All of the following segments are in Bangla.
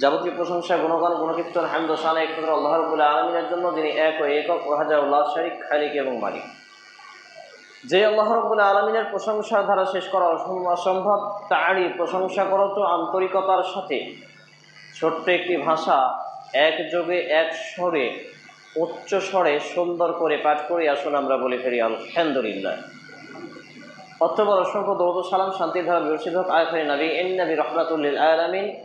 যাবতীয় প্রশংসা, গুণগান, গুণকীর্তন, হামদ শান একমাত্র আল্লাহ রবুল্লাহ আলমিনের জন্য, যিনি এক ও একক ওহাজাউল্লাহ শারিক, খালিক এবং মালিক। যে আল্লাহ রবুল্লাহ আলমিনের প্রশংসা ধারা শেষ করা অসম- অসম্ভব, তারই প্রশংসা করো তো আন্তরিকতার সাথে। ছোট্ট একটি ভাষা এক যোগে এক স্বরে, উচ্চ স্বরে সুন্দর করে পাঠ করে আসুন আমরা বলে ফেরি আলহামদুলিল্লাহ। অতঃপর অসংখ্য দৌদ সালাম শান্তি ধারা হোক আয়ফারি নবী এন নবী রহমাতুল্লিল আলামিন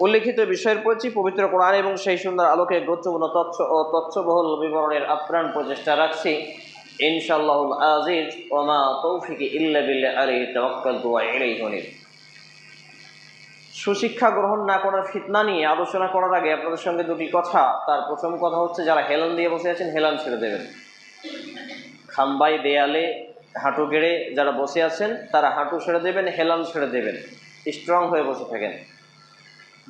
উল্লেখিত বিষয়ের প্রতি পবিত্র কোরআন এবং সেই সুন্দর আলোকে গুরুত্বপূর্ণ তথ্য ও তথ্যবহুল বিবরণের আপ্রাণ প্রচেষ্টা রাখছি। ইনশাআল্লাহুল আজিজ ওমা তৌফিকি ইল্লা সুশিক্ষা গ্রহণ না করার ফিতনা নিয়ে আলোচনা করার আগে আপনাদের সঙ্গে দুটি কথা। তার প্রথম কথা হচ্ছে, যারা হেলান দিয়ে বসে আছেন, হেলান ছেড়ে দেবেন। খাম্বাই দেয়ালে হাঁটু গেড়ে যারা বসে আছেন, তারা হাঁটু ছেড়ে দেবেন, হেলান ছেড়ে দেবেন। স্ট্রং হয়ে বসে থাকেন।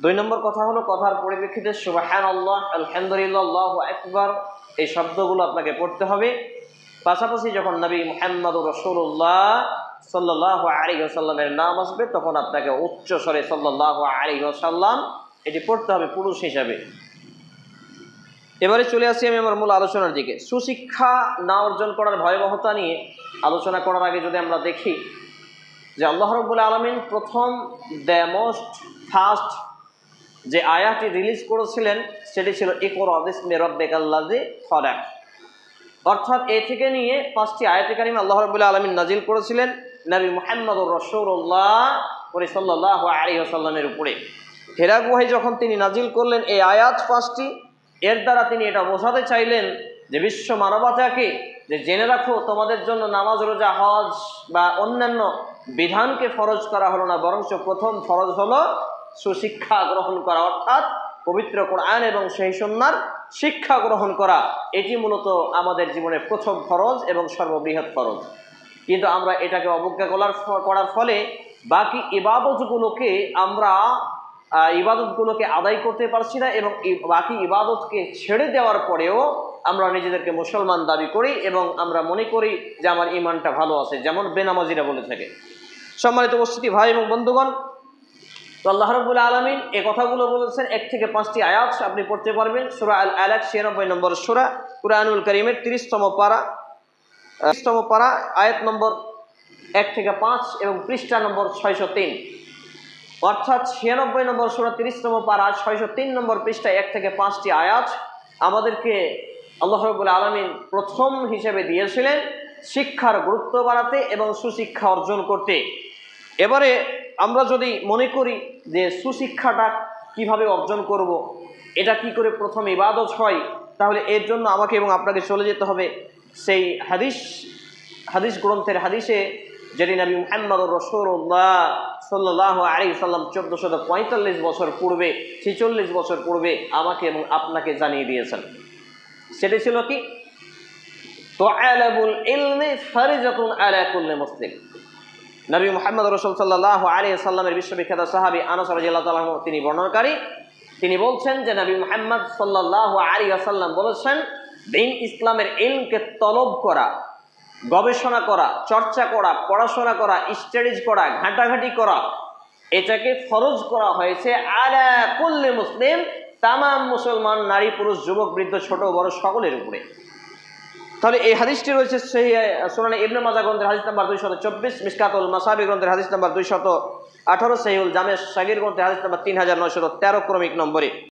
দুই নম্বর কথা হলো, কথার পরিপ্রেক্ষিতে সুবাহান আল্লাহ আলহামদুলিল্লাহ একবার এই শব্দগুলো আপনাকে পড়তে হবে। পাশাপাশি যখন নবী মোহাম্মদ রসুল্লাহ সাল্লাহ আলী নাম আসবে, তখন আপনাকে উচ্চ স্বরে সাল্লাহ আলী সাল্লাম এটি পড়তে হবে পুরুষ হিসাবে। এবারে চলে আসি আমি আমার মূল আলোচনার দিকে। সুশিক্ষা না অর্জন করার ভয়াবহতা নিয়ে আলোচনা করার আগে যদি আমরা দেখি যে আল্লাহ রব্বুল আলমিন প্রথম দ্য মোস্ট ফার্স্ট যে আয়াটি রিলিজ করেছিলেন, সেটি ছিল, ইকর আদিসমে রব্বেকাল্লাজি ফরাক অর্থাৎ এ থেকে নিয়ে পাঁচটি আয়াতে কারিমে আল্লাহ রবুল্লাহ আলমিন নাজিল করেছিলেন, নবী মোহাম্মদ রসৌল্লাহ করি সাল্লাহ আলী আসাল্লামের উপরে। হেরা গুহাই যখন তিনি নাজিল করলেন এই আয়াত পাঁচটি, এর দ্বারা তিনি এটা বোঝাতে চাইলেন যে বিশ্ব মানবতাকে যে জেনে রাখো, তোমাদের জন্য নামাজ, রোজা, হজ বা অন্যান্য বিধানকে ফরজ করা হলো না, বরঞ্চ প্রথম ফরজ হলো সুশিক্ষা গ্রহণ করা, অর্থাৎ পবিত্র কোরআন এবং সেই সন্ন্যার শিক্ষা গ্রহণ করা, এটি মূলত আমাদের জীবনের প্রথম ফরজ এবং সর্ববৃহৎ ফরজ। কিন্তু আমরা এটাকে অবজ্ঞা করার করার ফলে বাকি ইবাদতগুলোকে আমরা ইবাদতগুলোকে আদায় করতে পারছি না এবং বাকি ইবাদতকে ছেড়ে দেওয়ার পরেও আমরা নিজেদেরকে মুসলমান দাবি করি এবং আমরা মনে করি যে আমার ইমানটা ভালো আছে, যেমন বেনামাজিরা বলে থাকে। সম্মানিত উপস্থিতি, ভাই এবং বন্ধুগণ তো আল্লাহ রবুল আলমিন এ কথাগুলো বলেছেন, এক থেকে পাঁচটি আয়াত আপনি পড়তে পারবেন। সুরা আল আলাক ছিয়ানব্বই নম্বর সুরা, কুরআনুল করিমের তিরিশতম পারা তিরিশতম পারা, আয়াত নম্বর এক থেকে পাঁচ এবং পৃষ্ঠা নম্বর ছয়শো তিন। অর্থাৎ ছিয়ানব্বই নম্বর সুরা, তিরিশতম পারা, ছয়শো তিন নম্বর পৃষ্ঠায় এক থেকে পাঁচটি আয়াত আমাদেরকে আল্লাহ রবুল আলমিন প্রথম হিসেবে দিয়েছিলেন শিক্ষার গুরুত্ব বাড়াতে এবং সুশিক্ষা অর্জন করতে। এবারে আমরা যদি মনে করি যে সুশিক্ষাটা কীভাবে অর্জন করব। এটা কি করে প্রথম ইবাদত হয়, তাহলে এর জন্য আমাকে এবং আপনাকে চলে যেতে হবে সেই হাদিস হাদিস গ্রন্থের হাদিসে, যেটি নবী মোহাম্মদ রসুল্লাহ সাল্লাহ আলী সাল্লাম চোদ্দশত পঁয়তাল্লিশ বছর পূর্বে, ছেচল্লিশ বছর পূর্বে আমাকে এবং আপনাকে জানিয়ে দিয়েছেন সেটি ছিল কি তো আলাবুল ইলমে ফারিজাতুন আলা কুল্লি মুসলিম নবী মোহাম্মদ রসুল সাল্লাহ আলী সাল্লামের বিশ্ববিখ্যাত সাহাবি আনাস তালাহ তিনি বর্ণনকারী। তিনি বলছেন যে নবী মোহাম্মদ সাল্লাহ আলী আসাল্লাম বলেছেন, দিন ইসলামের ইলমকে তলব করা, গবেষণা করা, চর্চা করা, পড়াশোনা করা, স্টাডিজ করা, ঘাঁটাঘাঁটি করা, এটাকে ফরজ করা হয়েছে আলা কুল্লি মুসলিম, তামাম মুসলমান, নারী, পুরুষ, যুবক, বৃদ্ধ, ছোট, বড়, সকলের উপরে। তাহলে এই হাদিসটি রয়েছে সেই সোনানি ইবনে মাজা গ্রন্থের হাদিস নাম্বার দুইশত চব্বিশ, মিসকাতুল মাসাবি গ্রন্থের হাদিস নাম্বার দুইশত আঠারো সহিউল জামে সাগির গ্রন্থের হাদিস নাম্বার তিন হাজার নয়শত তেরো ক্রমিক নম্বরে।